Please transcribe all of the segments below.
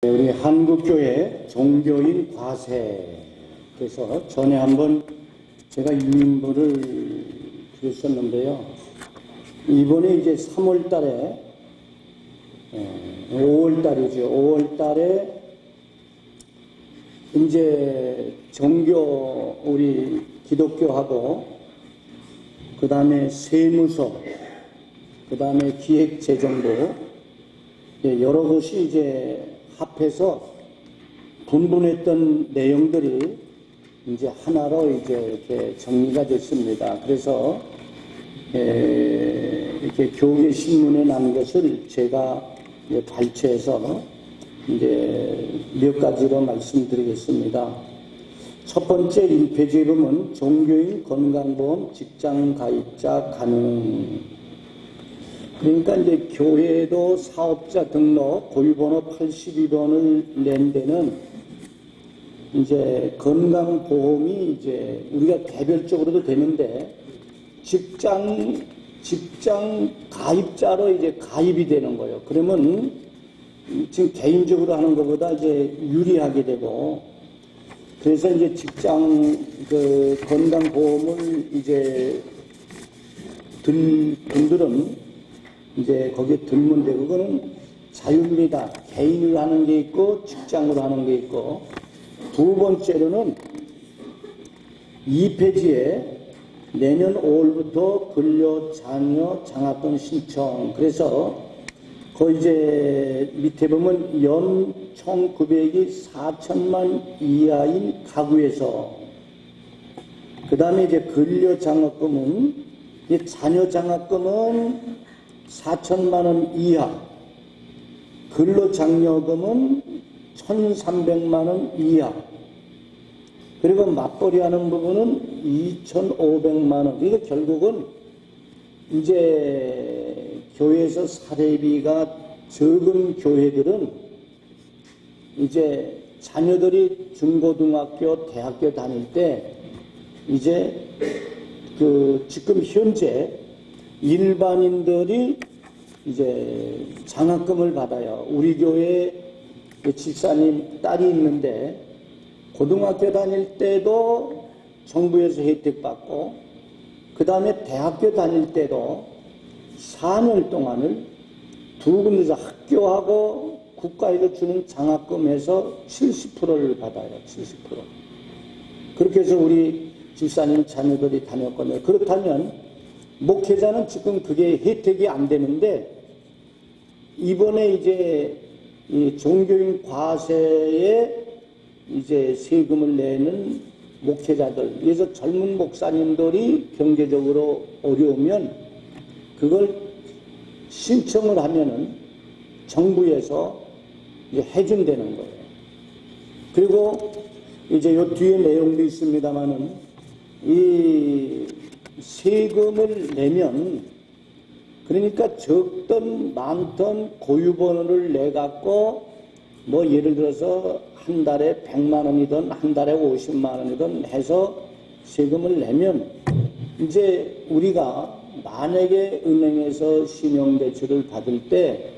네, 우리 한국교회 종교인 과세께서 전에 한번 제가 유인부를 드렸었는데요. 이번에 이제 3월 달에, 5월 달이죠. 5월 달에 이제 종교, 우리 기독교하고, 그 다음에 세무서, 그 다음에 기획재정부, 예, 여러 곳이 이제 합해서 분분했던 내용들이 이제 하나로 이제 이렇게 정리가 됐습니다. 그래서 에, 이렇게 교계 신문에 난 것을 제가 이제 발췌해서 이제 몇 가지로 말씀드리겠습니다. 첫 번째 1페이지에 보면 종교인 건강보험 직장 가입자 가능 그러니까 이제 교회도 사업자 등록 고유번호 82번을 낸 데는 이제 건강보험이 이제 우리가 개별적으로도 되는데 직장 직장 가입자로 이제 가입이 되는 거예요. 그러면 지금 개인적으로 하는 것보다 이제 유리하게 되고 그래서 이제 직장 그 건강보험을 이제 든 분들은 이제 거기에 되고 그거는 자유입니다. 개인으로 하는 게 있고 직장으로 하는 게 있고 두 번째로는 2페이지에 내년 5월부터 근로 장려 장학금 신청 그래서 그 이제 밑에 보면 연 총급액이 4천만 이하인 가구에서 그 다음에 이제 근로 장학금은 이 자녀 장학금은 4천만 원 이하, 근로장려금은 1,300만 원 이하, 그리고 맞벌이 하는 부분은 2,500만 원. 이게 결국은 이제 교회에서 사례비가 적은 교회들은 이제 자녀들이 중고등학교, 대학교 다닐 때 이제 그 지금 현재 일반인들이 이제 장학금을 받아요. 우리 교회 그 집사님 딸이 있는데 고등학교 다닐 때도 정부에서 혜택 받고 그 다음에 대학교 다닐 때도 4년 동안을 두 군데서 학교하고 국가에서 주는 장학금에서 70%를 받아요. 70%. 그렇게 해서 우리 집사님 자녀들이 다녔거든요. 그렇다면 목회자는 지금 그게 혜택이 안 되는데 이번에 이제 이 종교인 과세에 이제 세금을 내는 목회자들 그래서 젊은 목사님들이 경제적으로 어려우면 그걸 신청을 하면은 정부에서 이제 해준다는 거예요. 그리고 이제 요 뒤에 내용도 있습니다만은 이 세금을 내면 그러니까 적던 많던 고유번호를 내 갖고 뭐 예를 들어서 한 달에 100만 원이든 한 달에 50만 원이든 해서 세금을 내면 이제 우리가 만약에 은행에서 신용대출을 받을 때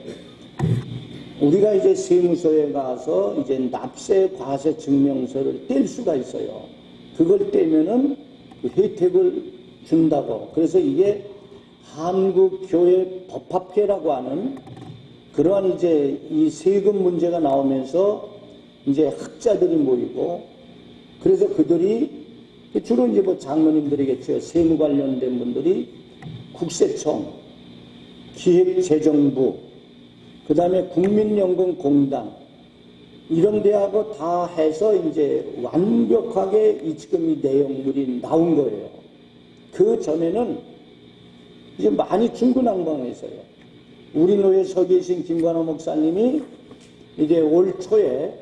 우리가 이제 세무서에 가서 이제 납세 과세 증명서를 뗄 수가 있어요. 그걸 떼면은 그 혜택을 준다고. 그래서 이게 한국교회 법합회라고 하는 그러한 이제 이 세금 문제가 나오면서 이제 학자들이 모이고 그래서 그들이 주로 이제 뭐 장로님들이겠죠. 세무 관련된 분들이 국세청, 기획재정부, 그 다음에 국민연금공단 이런 데하고 다 해서 이제 완벽하게 이 지금 이 내용들이 나온 거예요. 그 전에는 이제 많이 중구난방했어요. 우리 노예 서 계신 김관호 목사님이 이제 올 초에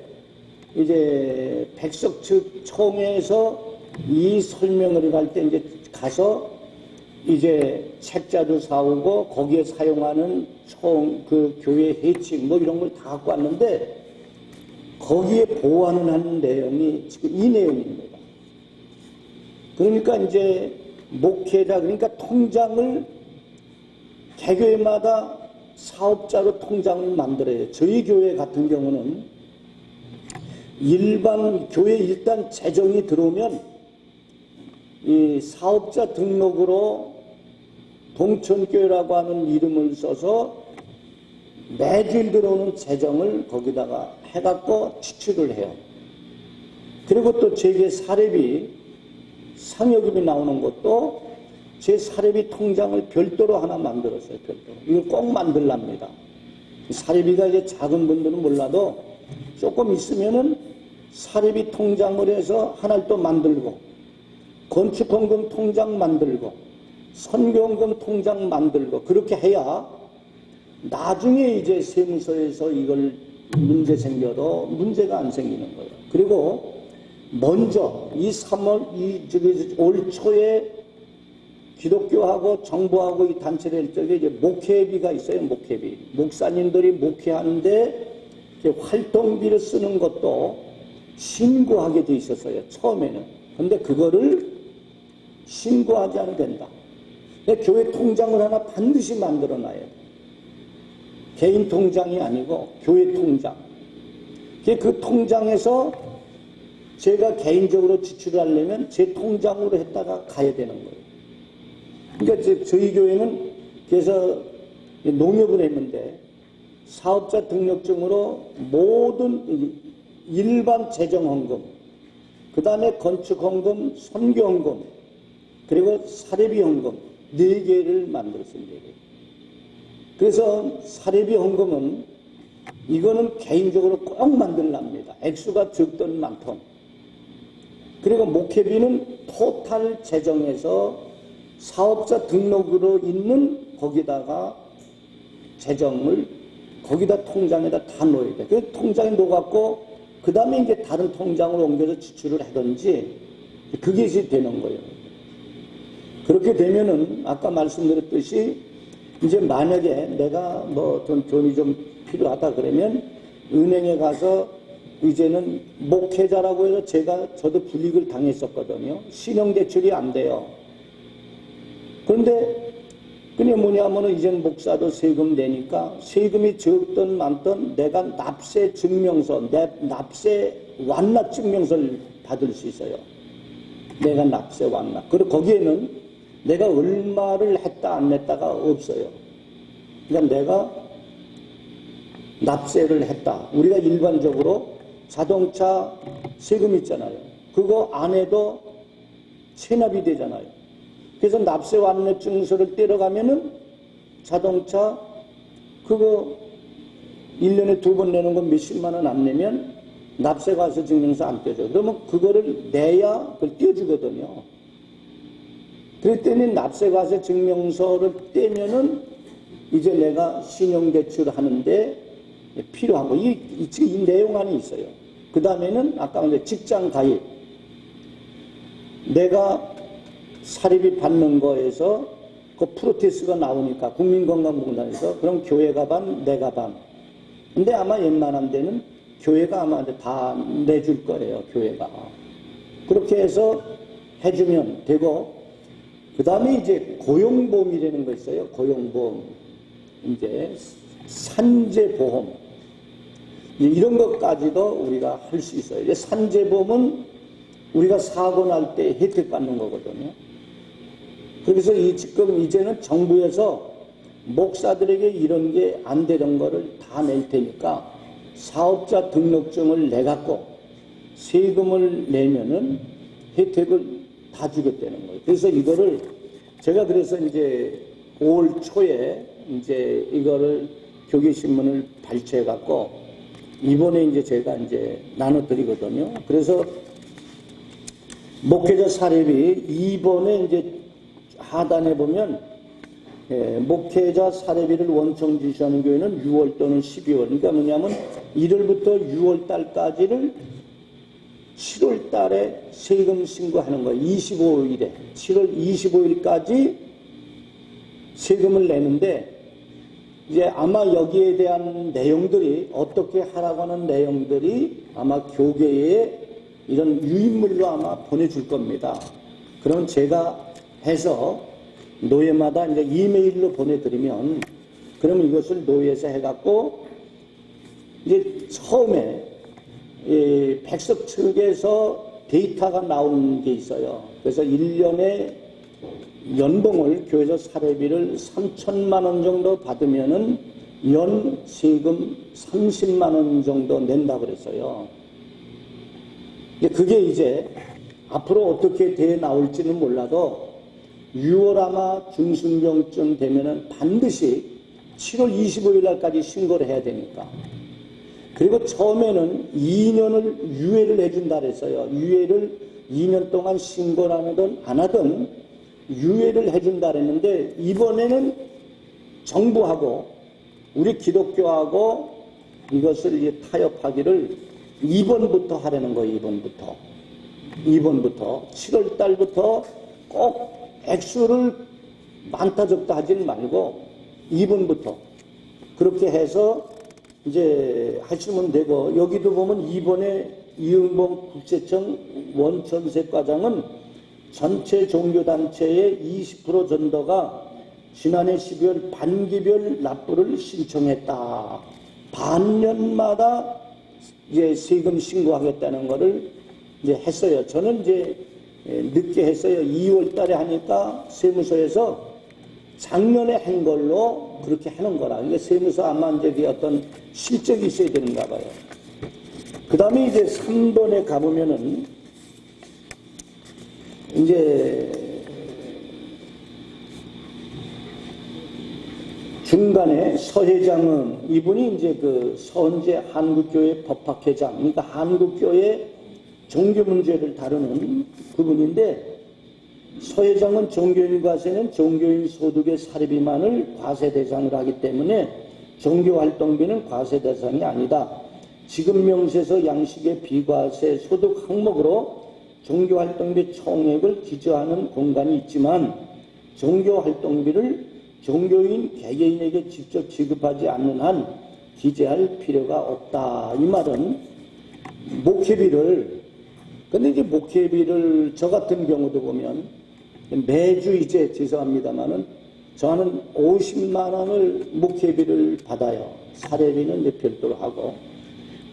이제 백석 측 총회에서 이 설명을 할때 이제 가서 이제 책자도 사오고 거기에 사용하는 총 그 교회 해칭 뭐 이런 걸 다 갖고 왔는데 거기에 보완을 하는 내용이 지금 이 내용입니다. 그러니까 이제 목회자 그러니까 통장을 개교회마다 사업자로 통장을 만들어요. 저희 교회 같은 경우는 일반 교회 일단 재정이 들어오면 이 사업자 등록으로 동천교회라고 하는 이름을 써서 매주일 들어오는 재정을 거기다가 해갖고 지출을 해요. 그리고 또 제게 사례비 상여금이 나오는 것도 제 사례비 통장을 별도로 하나 만들었어요. 별도로. 이걸 꼭 만들랍니다. 사례비가 이제 작은 분들은 몰라도 조금 있으면은 사례비 통장을 해서 하나를 또 만들고 건축헌금 통장 만들고 선교헌금 통장 만들고 그렇게 해야 나중에 이제 세무서에서 이걸 문제 생겨도 문제가 안 생기는 거예요. 그리고 먼저 이 3월 이 저기 올 초에 기독교하고 정부하고 이 단체를 적에 이제 목회비가 있어요. 목회비. 목사님들이 목회하는데 활동비를 쓰는 것도 신고하게 돼 있었어요. 처음에는. 근데 그거를 신고하지 않으면 된다. 교회 통장을 하나 반드시 만들어 돼. 개인 통장이 아니고 교회 통장. 그 통장에서 제가 개인적으로 지출을 하려면 제 통장으로 했다가 가야 되는 거예요. 그러니까 저- 저희 교회는 그래서 농협을 했는데 사업자 등록증으로 모든 이 일반 재정헌금, 그 다음에 건축헌금, 선교헌금, 그리고 사례비헌금 네 개를 개. 그래서 사례비 헌금은 이거는 개인적으로 꼭 만들랍니다. 액수가 적든 많든. 그리고 목회비는 토탈 재정에서 사업자 등록으로 있는 거기다가 재정을 거기다 통장에다 다 넣어야 돼. 그 통장에 넣어갖고 그 다음에 이제 다른 통장으로 옮겨서 지출을 하든지 그게 이제 되는 거예요. 그렇게 되면은 아까 말씀드렸듯이 이제 만약에 내가 뭐 돈, 돈이 좀 필요하다 그러면 은행에 가서 이제는 목회자라고 해서 제가 저도 불이익을 당했었거든요. 신용대출이 안 돼요. 그런데 그게 뭐냐면은 이젠 목사도 세금 내니까 세금이 적든 많든 내가 납세 증명서, 내 납세 완납 증명서를 받을 수 있어요. 내가 납세 완납. 그리고 거기에는 내가 얼마를 했다 안 냈다가 없어요. 그러니까 내가 납세를 했다. 우리가 일반적으로 자동차 세금 있잖아요. 그거 안 해도 체납이 되잖아요. 그래서 납세 완납 증서를 떼러가면은 자동차 그거 1년에 두 번 내는 건 몇십만 원 안 내면 납세 과세 증명서 안 떼줘. 그러면 그거를 내야 그걸 떼주거든요. 그랬더니 납세 과세 증명서를 떼면은 이제 내가 신용대출 하는데 필요한 거. 이, 이, 이 내용안이 있어요. 그 다음에는 아까 말한 직장 가입. 내가 사립이 받는 거에서 그 프로테스가 나오니까 국민건강보험단에서 그럼 교회가 반, 내가 반. 근데 아마 웬만한 데는 교회가 아마 다 내줄 거예요, 교회가. 그렇게 해서 해주면 되고, 그 다음에 이제 고용보험이라는 거 있어요, 고용보험. 이제 산재보험. 이런 것까지도 우리가 할 수 있어요. 산재보험은 우리가 사고 날 때 혜택 받는 거거든요. 그래서 이 지금 이제는 정부에서 목사들에게 이런 게 안 되는 거를 다 낼 테니까 사업자 등록증을 내갖고 세금을 내면은 혜택을 다 주겠다는 거예요. 그래서 이거를 제가 그래서 이제 5월 초에 이제 이거를 교계신문을 발췌해갖고 이번에 이제 제가 이제 나눠드리거든요. 그래서 목회자 사례비 2번에 이제 하단에 보면 예, 목회자 사례비를 원청 지시하는 교회는 6월 또는 12월. 그러니까 뭐냐면 1월부터 6월 달까지를 7월 달에 세금 신고하는 거예요. 25일에. 7월 25일까지 세금을 내는데 이제 아마 여기에 대한 내용들이 어떻게 하라고 하는 내용들이 아마 교계에 이런 유인물로 아마 보내줄 겁니다. 그럼 제가 해서 노예마다 이제 이메일로 보내드리면 그러면 이것을 노예에서 해갖고 이제 처음에 이 백석 측에서 데이터가 나온 게 있어요. 그래서 1년에 연봉을 교회에서 사례비를 3천만 원 정도 받으면은 연 세금 30만 원 정도 낸다 그랬어요. 그게 이제 앞으로 어떻게 돼 나올지는 몰라도 6월 아마 중순경쯤 되면은 반드시 7월 25일 날까지 신고를 해야 되니까. 그리고 처음에는 2년을 유예를 해준다 그랬어요. 유예를 2년 동안 신고를 안 하든 안 하든 유예를 해준다 그랬는데 이번에는 정부하고 우리 기독교하고 이것을 이제 타협하기를 2번부터 하려는 거예요. 2번부터. 2번부터 7월 달부터 꼭 액수를 많다 적다 하지는 말고 2번부터 그렇게 해서 이제 하시면 되고 여기도 보면 이번에 이은봉 국세청 원천세과장은 전체 종교단체의 20% 전도가 지난해 12월 반기별 납부를 신청했다. 반년마다 이제 세금 신고하겠다는 거를 이제 했어요. 저는 이제 늦게 했어요. 2월 달에 하니까 세무서에서 작년에 한 걸로 그렇게 하는 거라. 이게 세무서 아마 이제 그 어떤 실적이 있어야 되는가 봐요. 그 다음에 이제 3번에 가보면은 이제 중간에 서회장은 이분이 이제 그 서은재 한국교회 법학회장, 그러니까 한국교회 종교 문제를 다루는 그분인데 서회장은 종교인 과세는 종교인 소득의 사례비만을 과세 대상으로 하기 때문에 종교 활동비는 과세 대상이 아니다. 지금 명세서 양식의 비과세 소득 항목으로 종교 활동비 총액을 기저하는 공간이 있지만 종교 활동비를 종교인 개개인에게 직접 지급하지 않는 한 기재할 필요가 없다. 이 말은 목회비를 근데 이제 목회비를 저 같은 경우도 보면 매주 이제 죄송합니다만은 저는 50만 원을 목회비를 받아요. 사례비는 이제 별도로 하고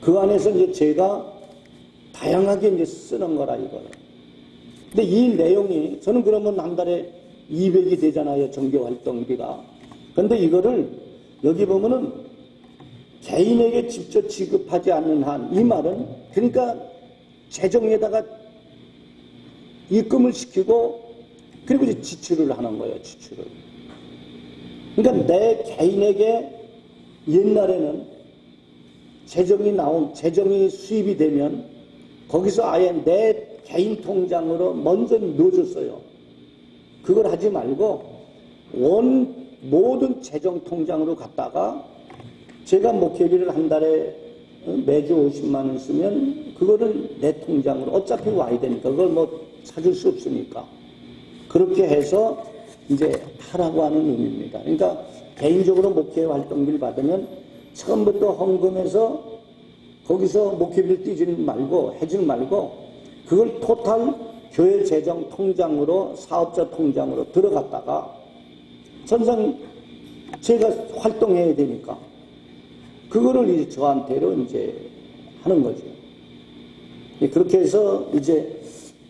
그 안에서 이제 제가 다양하게 이제 쓰는 거라 이거를. 근데 이 내용이 저는 그러면 한 달에 200이 되잖아요. 종교 활동비가. 근데 이거를 여기 보면은 개인에게 직접 지급하지 않는 한 이 말은 그러니까 재정에다가 입금을 시키고 그리고 이제 지출을 하는 거예요. 지출을. 그러니까 내 개인에게 옛날에는 재정이 나온 재정이 수입이 되면 거기서 아예 내 개인 통장으로 먼저 넣어줬어요. 그걸 하지 말고 원 모든 재정 통장으로 갔다가 제가 목회비를 한 달에 매주 50만 원 쓰면 그거를 내 통장으로 어차피 와야 되니까 그걸 뭐 찾을 수 없으니까 그렇게 해서 이제 하라고 하는 의미입니다. 그러니까 개인적으로 목회 활동비를 받으면 처음부터 헌금해서 거기서 목회비를 띄지는 말고 해지는 말고 그걸 토탈 교회 재정 통장으로 사업자 통장으로 들어갔다가 전상 제가 활동해야 되니까 그거를 이제 저한테로 이제 하는 거죠. 예, 그렇게 해서 이제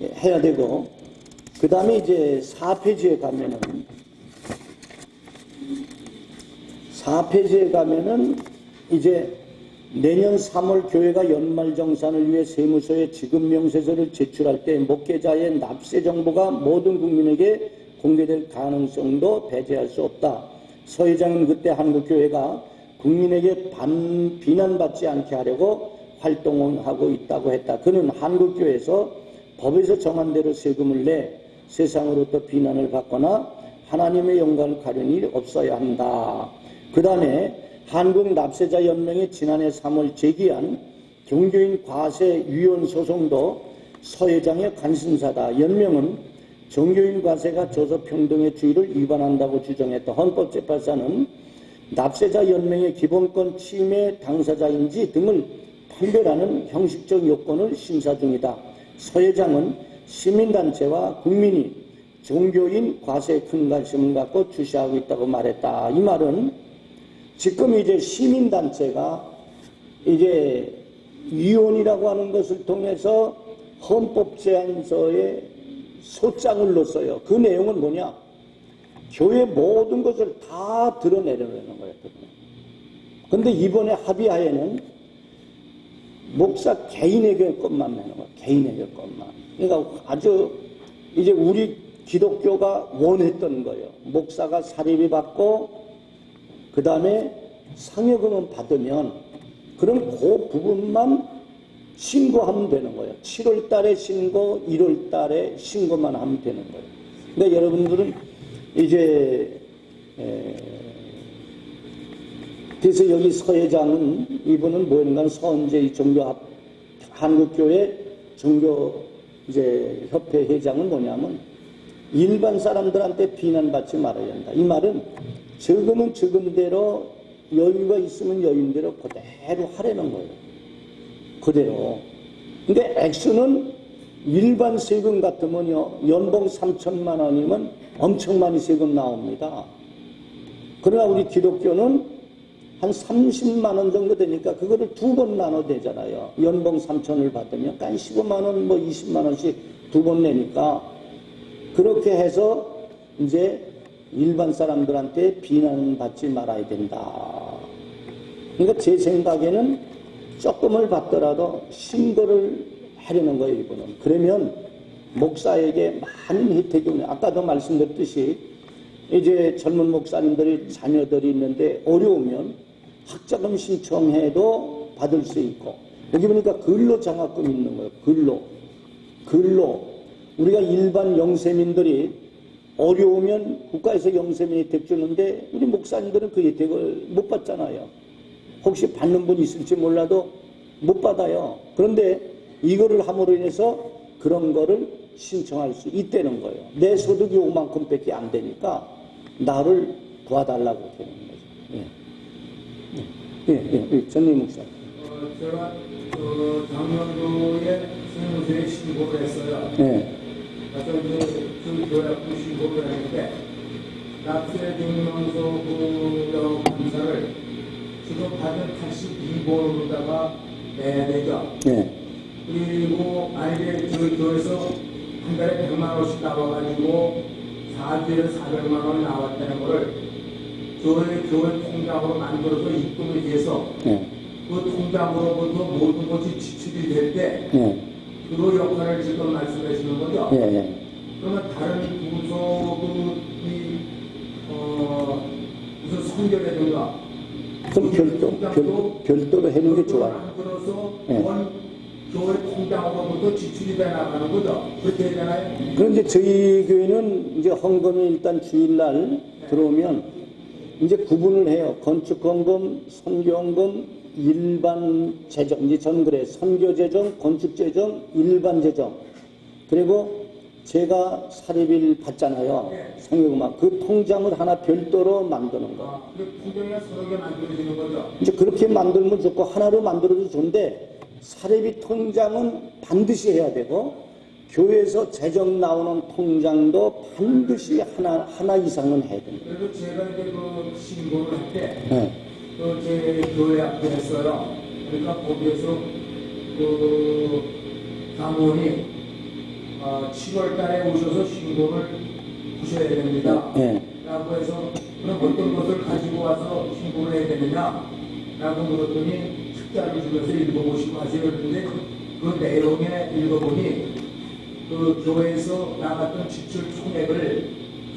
해야 되고 그 다음에 이제 4페이지에 가면은 4페이지에 가면은 이제 내년 3월 교회가 연말정산을 위해 세무서에 지급명세서를 제출할 때 목회자의 납세 정보가 모든 국민에게 공개될 가능성도 배제할 수 없다. 서 회장은 그때 한국교회가 국민에게 반, 비난받지 않게 하려고 활동하고 있다고 했다. 그는 한국교회에서 법에서 정한 대로 세금을 내 세상으로부터 비난을 받거나 하나님의 영광을 가려는 일이 없어야 한다. 그 다음에 한국납세자연맹이 지난해 3월 제기한 종교인 과세위원 소송도 서 회장의 관심사다. 연명은 종교인 과세가 저소평등의 주의를 위반한다고 주장했다. 헌법재판사는 납세자 연맹의 기본권 침해 당사자인지 등을 판별하는 형식적 요건을 심사 중이다. 서 회장은 시민단체와 국민이 종교인 과세에 큰 관심을 갖고 주시하고 있다고 말했다. 이 말은 지금 이제 시민단체가 이제 위원이라고 하는 것을 통해서 헌법 제안서에 소장을 넣었어요. 그 내용은 뭐냐? 교회 모든 것을 다 드러내려는 거예요. 근데 이번에 합의하에는 목사 개인에게 것만 내는 거예요. 개인에게 것만. 그러니까 아주 이제 우리 기독교가 원했던 거예요. 목사가 사립이 받고 그 다음에 상여금은 받으면 그럼 그 부분만 신고하면 되는 거예요. 7월 달에 신고, 1월 달에 신고만 하면 되는 거예요. 근데 여러분들은 이제 에, 그래서 여기 서회장은 이분은 뭐였는가 서은재 종교합 한국교회 종교 이제 협회 회장은 뭐냐면 일반 사람들한테 비난받지 말아야 한다. 이 말은 적으면 적은 대로 여유가 있으면 여유대로 그대로 하라는 거예요. 그대로. 근데 액수는 일반 세금 같으면요, 연봉 3천만 원이면 엄청 많이 세금 나옵니다. 그러나 우리 기독교는 한 30만 원 정도 되니까 그거를 두 번 나눠 되잖아요. 연봉 3천을 받으면 한 15만 원, 뭐 20만 원씩 두 번 내니까 그렇게 해서 이제 일반 사람들한테 비난받지 말아야 된다. 그러니까 제 생각에는 조금을 받더라도 신고를 하려는 거예요, 이거는. 그러면 목사에게 많은 혜택이 오네. 아까도 말씀드렸듯이 이제 젊은 목사님들이 자녀들이 있는데 어려우면 학자금 신청해도 받을 수 있고 여기 보니까 근로 장학금 있는 거예요. 근로. 근로. 우리가 일반 영세민들이 어려우면 국가에서 영세민 혜택 주는데 우리 목사님들은 그 혜택을 못 받잖아요. 혹시 받는 분 있을지 몰라도 못 받아요. 그런데 이거를 함으로 인해서 그런 거를 신청할 수 있다는 거예요. 내 소득이 요만큼 밖에 안 되니까 나를 도와달라고 되는 거죠. 예, 예, 예, 예. 전임 목사. 어, 제가 그 작년도에 수능수에 신고를 했어요. 예, 이제 그 교약부 신고를 했는데 납세 증명서 부여 검사를 지금 받은 82번으로다가 내야 되죠. 예, 그리고 만약에 저희 교회에서 한 달에 100만 원씩 나와가지고 4주에 400만 원이 나왔다는 거를 교회 교회 통장으로 만들어서 입금을 해서 예, 그 통장으로부터 모든 것이 지출이 될때 예, 그 역할을 지금 말씀하시는 거죠? 예, 예. 그러면 다른 부서들이 어 무슨 선결이든가 그럼 별도, 별, 별도로 해놓은 게 좋아요. 만들어서 예. 원 교회 통장으로부터 지출이 돼 나가는 거죠? 그렇게 되잖아요? 그런데 저희 교회는 이제 헌금이 일단 주일날 들어오면 이제 구분을 해요. 건축헌금, 선교헌금, 일반 재정. 이제 저는 그래. 선교재정, 건축재정, 일반 재정. 그리고 제가 사례비를 받잖아요. 성교금만. 그 통장을 하나 별도로 만드는 거. 아, 그 통장이 서너 개 만들어지는 거죠? 이제 그렇게 만들면 좋고 하나로 만들어도 좋은데 사례비 통장은 반드시 해야 되고 교회에서 재정 나오는 통장도 반드시 하나 하나 이상은 해야 됩니다. 그래서 제가 이제 그 신고를 할때 네. 그제 교회 앞에 했어요. 그러니까 거기에서 그 장모님 어, 7월 달에 오셔서 신고를 하셔야 됩니다. 네. 라고 해서 그럼 어떤 것을 가지고 와서 신고를 해야 되느냐? 라고 물었더니 책자를 주면서 읽어보시고 하세요. 그런데 그, 그 내용에 읽어보니 그 교회에서 나갔던 지출 총액을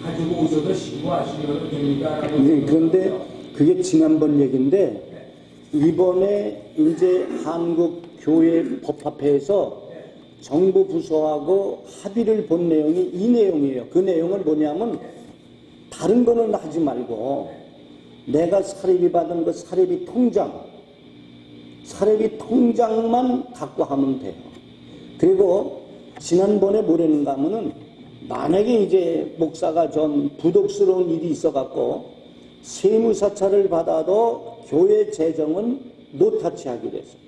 가지고 오셔서 신고하시면 됩니다. 라고 네, 그런데 그게 지난번 얘기인데 이번에 이제 한국 교회 법합회에서 정부 부서하고 합의를 본 내용이 이 내용이에요. 그 내용은 뭐냐면 다른 거는 하지 말고 내가 사례비 받은 그 사례비 통장, 사례비 통장만 갖고 하면 돼요. 그리고 지난번에 뭐랬는가 하면은 만약에 이제 목사가 좀 부독스러운 일이 있어 갖고 세무사찰을 받아도 교회 재정은 노타치 하기로 했어요.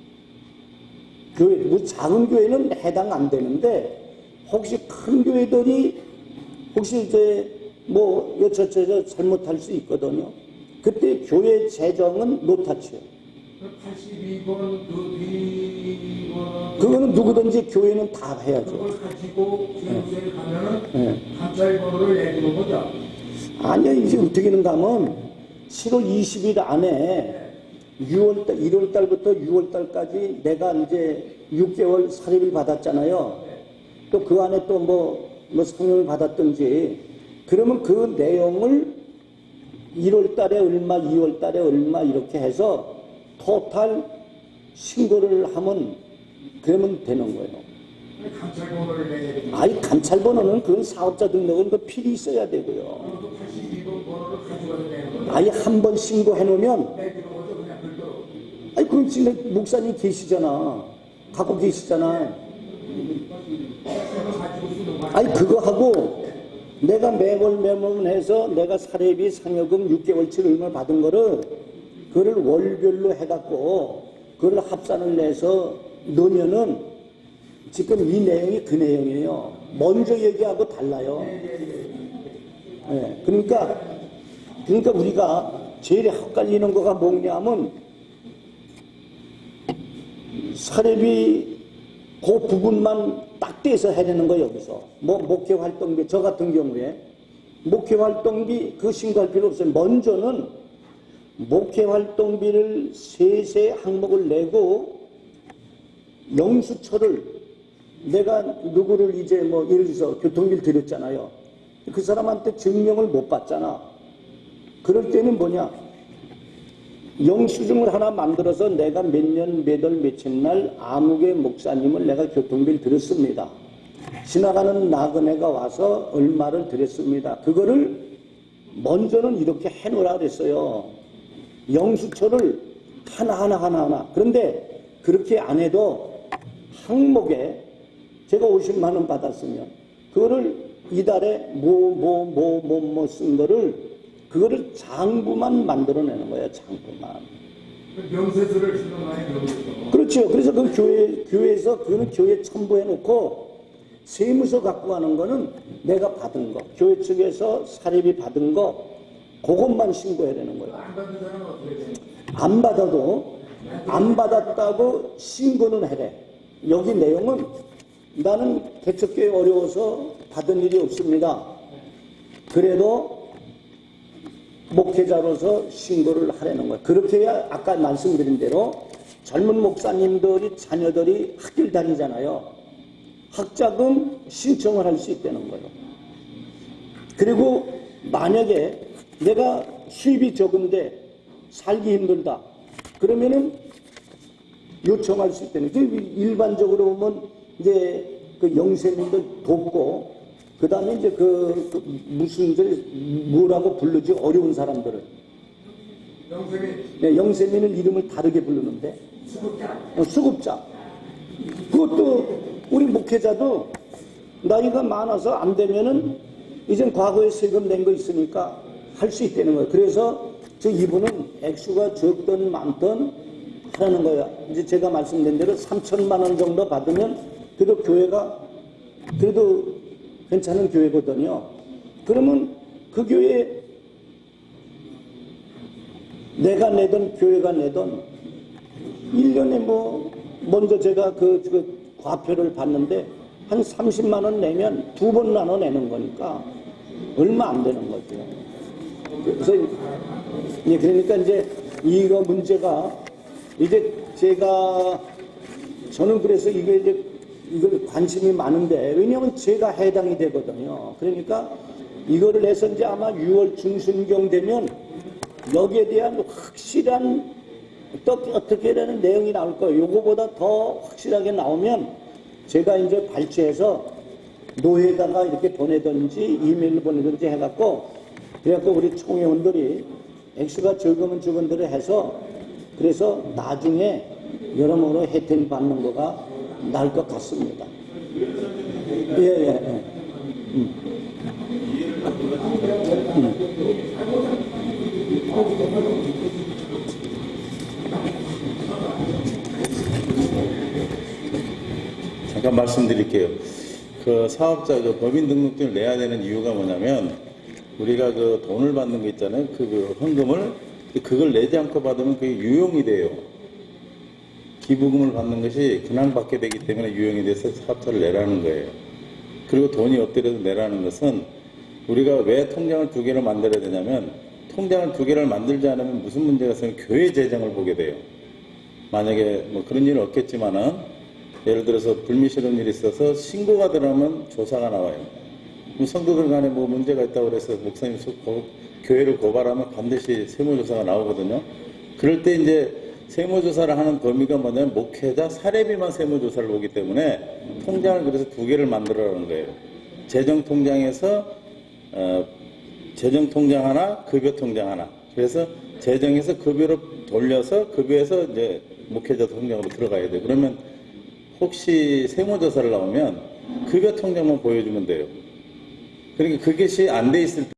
교회, 뭐 작은 교회는 해당 안 되는데 혹시 큰 교회들이 혹시 이제 뭐 여차저차 잘못할 수 있거든요. 그때 교회 재정은 노타치예요. 82번 그 그거는 누구든지 교회는 다 해야죠. 그걸 가지고 세무서에 가면은 네. 감찰 번호를 내주는 거죠. 아니요, 이제 어떻게 하는가 하면 7월 20일 안에 6월 달, 1월 달부터 6월 달까지 내가 이제 6개월 사립을 받았잖아요. 또 그 안에 또 뭐, 뭐 상여를 받았든지 그러면 그 내용을 1월 달에 얼마, 2월 달에 얼마 이렇게 해서 토탈 신고를 하면 그러면 되는 거예요. 아이 감찰 번호는 그건 사업자 등록은 그 필히 있어야 되고요. 그 82번 번호를 가져가야 되는 거죠. 아예 한 번 신고해 놓으면. 아니 그럼 지금 목사님 계시잖아. 갖고 계시잖아. 아니 그거 하고 내가 매월 매월 해서 내가 사례비 상여금 6개월치 얼마 받은 거를 그를 월별로 해갖고 그걸 합산을 내서 넣으면은 지금 이 내용이 그 내용이에요. 먼저 얘기하고 달라요. 예, 그러니까 그러니까 우리가 제일 헷갈리는 거가 뭐냐면 사례비 그 부분만 딱 떼서 해내는 거 여기서 뭐 목회 활동비 저 같은 경우에 목회 활동비 그 신고할 필요 없어요. 먼저는 목회 활동비를 세세 항목을 내고 영수처를 내가 누구를 이제 뭐 예를 들어서 교통비를 드렸잖아요. 그 사람한테 증명을 못 받잖아. 그럴 때는 뭐냐? 영수증을 하나 만들어서 내가 몇 년, 몇 월, 며칠 날 아무개 목사님을 내가 교통비를 드렸습니다. 지나가는 나그네가 와서 얼마를 드렸습니다. 그거를 먼저는 이렇게 해놓으라 그랬어요. 영수처를 하나하나 하나하나. 그런데 그렇게 안 해도 항목에 제가 50만 원 받았으면 그거를 이달에 뭐 뭐 뭐 뭐 뭐 쓴 거를 그거를 장부만 만들어내는 거예요. 장부만. 그 명세서를 거죠. 그렇죠. 그래서 그 교회 교회에서 그거는 교회 첨부해 놓고 세무서 갖고 가는 거는 내가 받은 거, 교회 측에서 사례비 받은 거 그것만 신고해야 되는 거예요. 안 받는 사람은 어떻게 돼요? 안 받아도 안 받았다고 신고는 해래. 여기 내용은 나는 개척교회 어려워서 받은 일이 없습니다. 그래도 목회자로서 신고를 하라는 거예요. 그렇게 해야 아까 말씀드린 대로 젊은 목사님들이 자녀들이 학교를 다니잖아요. 학자금 신청을 할 수 있다는 거예요. 그리고 만약에 내가 수입이 적은데 살기 힘들다. 그러면은 요청할 수 있다는 거예요. 일반적으로 보면 이제 그 영세민들 돕고 그 다음에 이제 그, 그 무슨 저 뭐라고 부르지 어려운 사람들을 명세이 네, 영세민은 이름을 다르게 부르는데 수급자. 어, 수급자. 그것도 우리 목회자도 나이가 많아서 안 되면은 이젠 과거에 세금 낸 거 있으니까 할 수 있다는 거예요. 그래서 저 이분은 액수가 적든 많든 하라는 거야. 이제 제가 말씀드린 대로 3천만 원 정도 받으면 그래도 교회가 그래도 괜찮은 교회거든요. 그러면 그 교회 내가 내던 교회가 내던 1년에 뭐, 먼저 제가 그, 그 과표를 받는데 한 30만 원 내면 두 번 나눠 내는 거니까 얼마 안 되는 거죠. 그래서, 예, 그러니까 이제 이거 문제가 이제 제가 저는 그래서 이게 이제 이걸 관심이 많은데 왜냐하면 제가 해당이 되거든요. 그러니까 이거를 해서 이제 아마 6월 중순경 되면 여기에 대한 확실한 또 어떻게 되는 내용이 나올 거예요. 요거보다 더 확실하게 나오면 제가 이제 발췌해서 노회에다가 이렇게 보내든지 이메일로 보내든지 해갖고 그래갖고 우리 총회원들이 액수가 적으면 적은 대로 해서 그래서 나중에 여러모로 혜택을 받는 거가 나을 것 같습니다. 예, 예, 예. 잠깐 말씀드릴게요. 그 사업자 그 법인 등록증을 내야 되는 이유가 뭐냐면 우리가 그 돈을 받는 거 있잖아요. 그, 그 헌금을 그걸 내지 않고 받으면 그게 유용이 돼요. 기부금을 받는 것이 그냥 받게 되기 때문에 유형이 돼서 사업자를 내라는 거예요. 그리고 돈이 엎드려서 내라는 것은 우리가 왜 통장을 두 개를 만들어야 되냐면 통장을 두 개를 만들지 않으면 무슨 문제가 있으면 교회 재정을 보게 돼요. 만약에 뭐 그런 일은 없겠지만은 예를 들어서 불미스러운 일이 있어서 신고가 들어가면 조사가 나와요. 성도들 간에 뭐 문제가 있다고 그래서 목사님 소- 고- 교회를 고발하면 반드시 세무조사가 나오거든요. 그럴 때 이제 세무조사를 하는 범위가 뭐냐면 목회자 사례비만 세무조사를 보기 때문에 통장을 그래서 두 개를 만들어라는 거예요. 재정통장에서 어, 재정통장 하나, 급여통장 하나. 그래서 재정에서 급여로 돌려서 급여에서 이제 목회자 통장으로 들어가야 돼요. 그러면 혹시 세무조사를 나오면 급여 통장만 보여주면 돼요. 그러니까 그것이 안 돼 있을 때